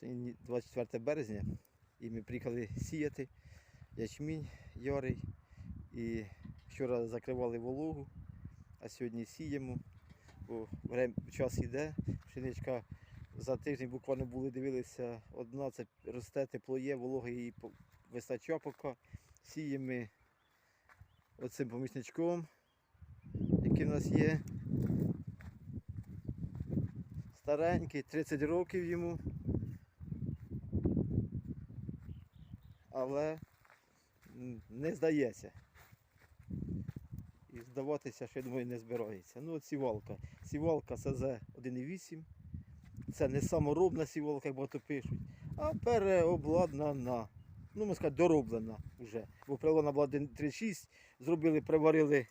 Сьогодні 24 березня і ми приїхали сіяти ячмінь ярий. І вчора закривали вологу, а сьогодні сіємо. Бо час йде, пшеничка за тиждень буквально були, дивилися, одна це росте, тепло є, волога її вистачає поки. Сіємо оцим помічничком, який в нас є. Старенький, 30 років йому. Але не здається. І здаватися, що я думаю, не збирається. Ну, от сівалка. Сівалка СЗ 1.8. Це не саморобна сівалка, як багато пишуть, а переобладнана. Ну, можна сказати, дороблена вже. Бо прилона була 1.36, зробили, приварили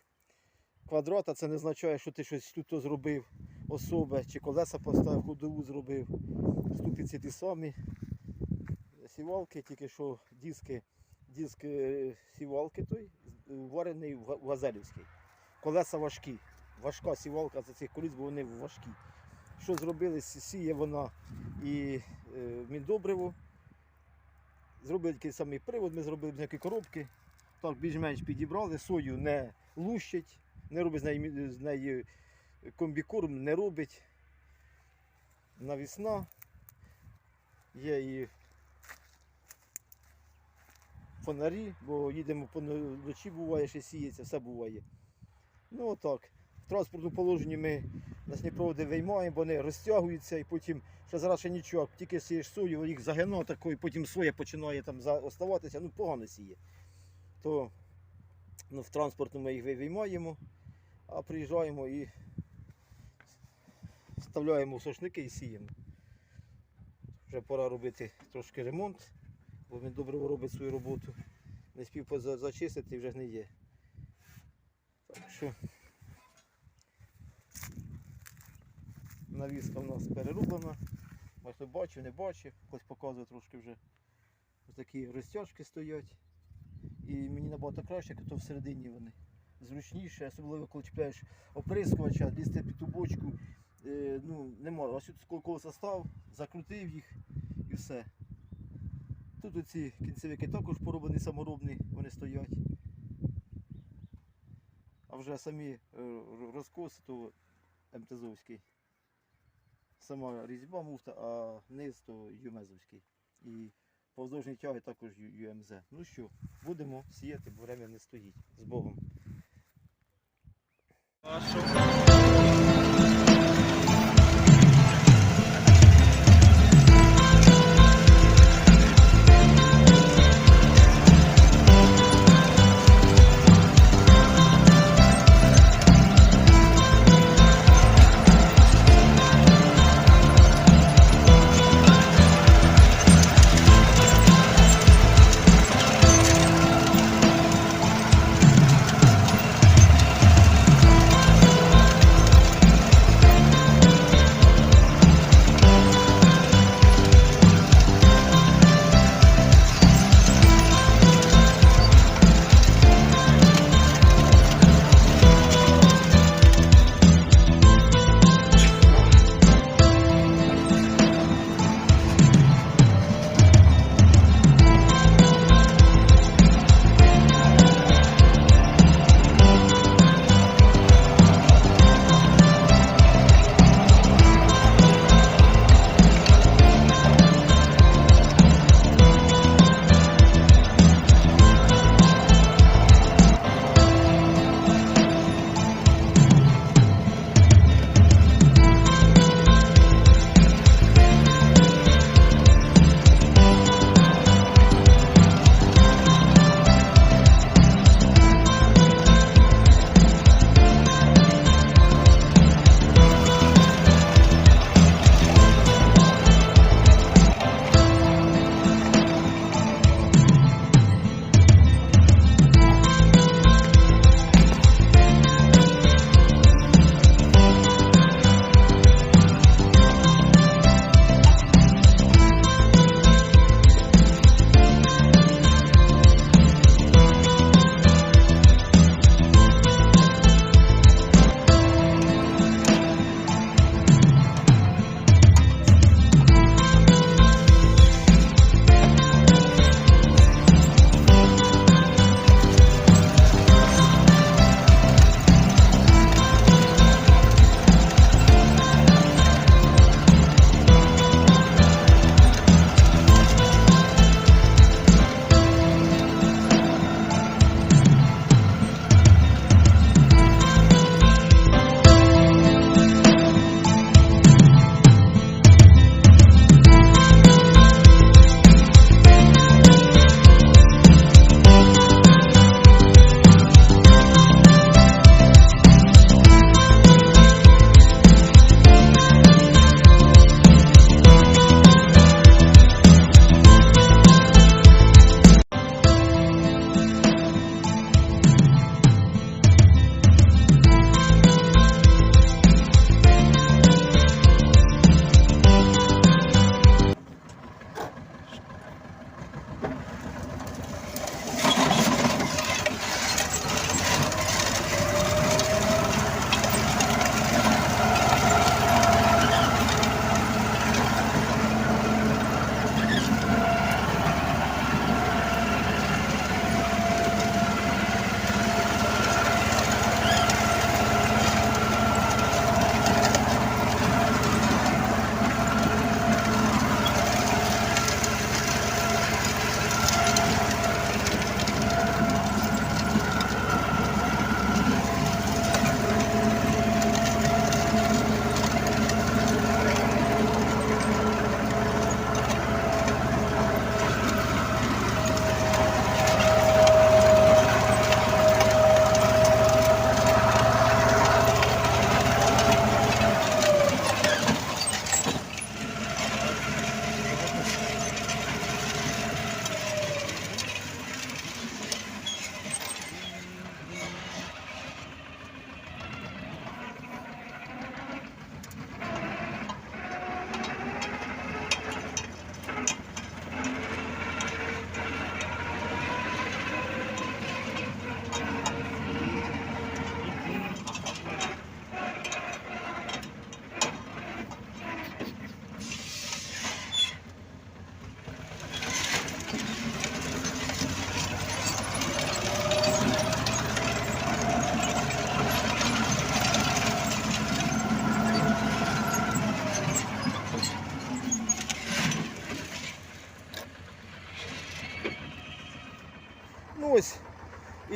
квадрат, а це не означає, що ти щось тут зробив особе, чи колеса поставив, ходову зробив. Ступиці ті самі. Сівалки, тільки що диски, диск е, сівалки той, варений в га- Колеса важкі. Важка сівалка за цих коліс, бо вони важкі. Що зробили? Сіє вона і е, міндобриво. Зробили такий самий привод, ми зробили ніякі коробки. Так, більш-менш підібрали, сою не лущить, не робить з неї, з неї комбікорм, не робить. Навісна. Є і фонарі, бо їдемо по ночі, буває, ще сіється, все буває. Ну отак. В транспортному положенні ми насніпроводи виймаємо, бо вони розтягуються і потім ще зараз ще нічого, тільки сієш сою, їх загинав такою, потім соя починає там оставатися, ну погано сіє. То ну, в транспортному ми їх ви- виймаємо, а приїжджаємо і вставляємо в сошники і сіємо. Вже пора робити трошки ремонт, бо він добре робить свою роботу. Не спів зачистити і вже не є. Так що навіска в нас перероблена. Бачите, бачив, не бачив, хтось показує трошки вже. Ось такі розтяжки стоять. І мені набагато краще, як то всередині вони. Зручніше, особливо коли чіпляєш оприскувача, лізти під ту бочку. Е, ну, нема. Ось тут коли колеса став, закрутив їх і все. Тут оці кінцевики також пороблені саморобні, вони стоять. А вже самі е, розкоси, то МТЗовський. Сама різьба муфта, а низ то Юмезовський. І повздовжні тяги також ЮМЗ. Ну що, будемо сіяти, бо время не стоїть. З Богом. ось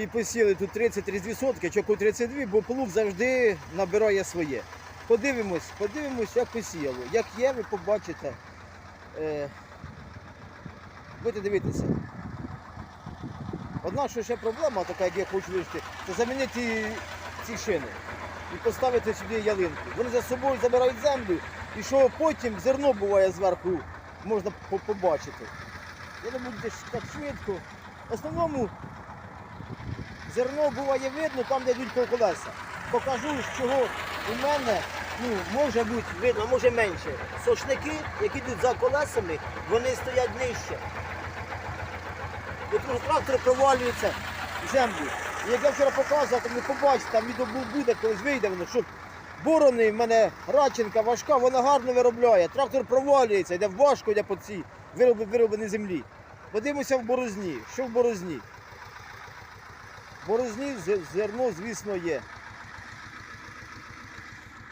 і посіли тут 30-32 сотки, чоку 32, бо плуг завжди набирає своє. Подивимось, подивимось, як посіяло. Як є, ви побачите. Е, будете дивитися. Одна що ще проблема, така, як я хочу вирішити, це замінити ці шини і поставити сюди ялинку. Вони за собою забирають землю, і що потім зерно буває зверху, можна побачити. Я не десь так швидко. В основному зерно буває видно там, де йдуть колеса. Покажу, з чого у мене ну, може бути видно, може менше. Сошники, які йдуть за колесами, вони стоять нижче. Тому трактор провалюється в землю. І як я вчора показував, ви побачите, там буде, колись вийде воно, що борони в мене раченка важка, вона гарно виробляє. Трактор провалюється, йде важко, йде по цій вироблені, вироблені землі. Подивимося в борозні. Що в борозні? Борозні зерно, звісно, є.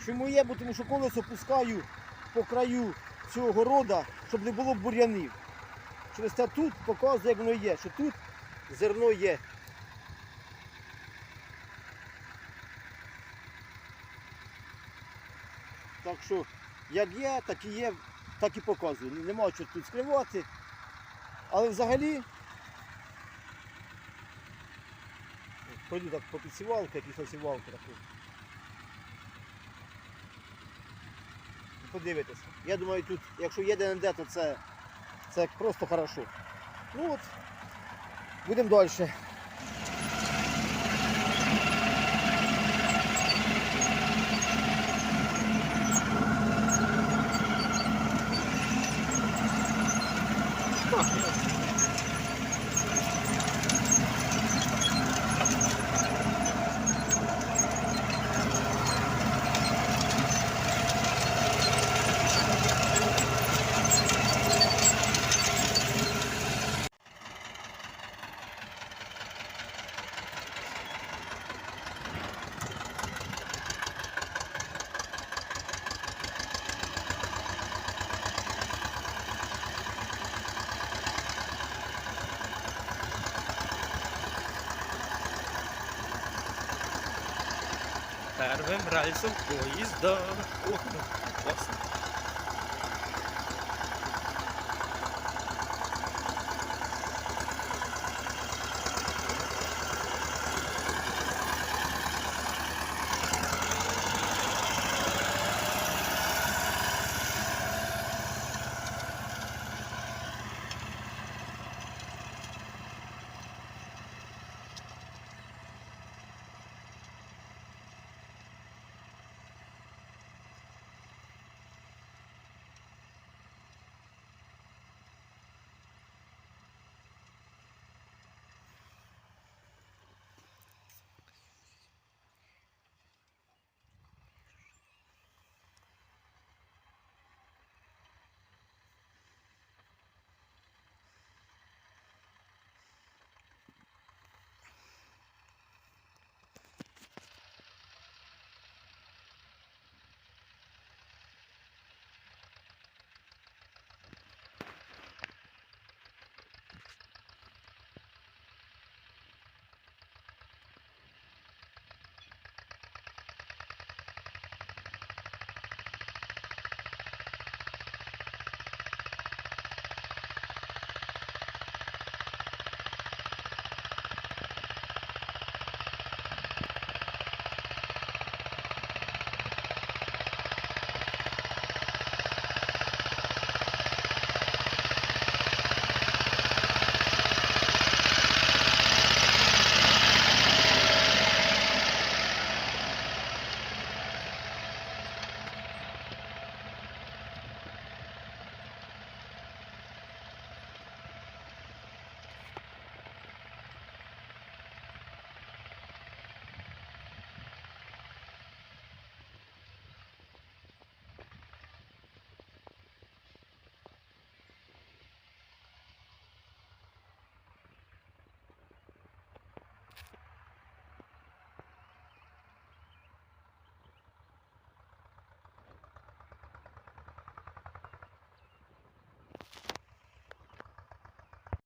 Чому є? Бо тому що колесо пускаю по краю цього города, щоб не було бур'янів. Через це тут показує, як воно є, що тут зерно є. Так що, як є, так і є, так і показую. Нема що тут скривати. Але взагалі. Пройду так по підсівалки, якісь сівалки таку. Подивитися. Я думаю, тут, якщо є ДНД, то це, це просто хорошо. Ну от, будемо далі. Первим рельсом поїзда. О, ну, класно.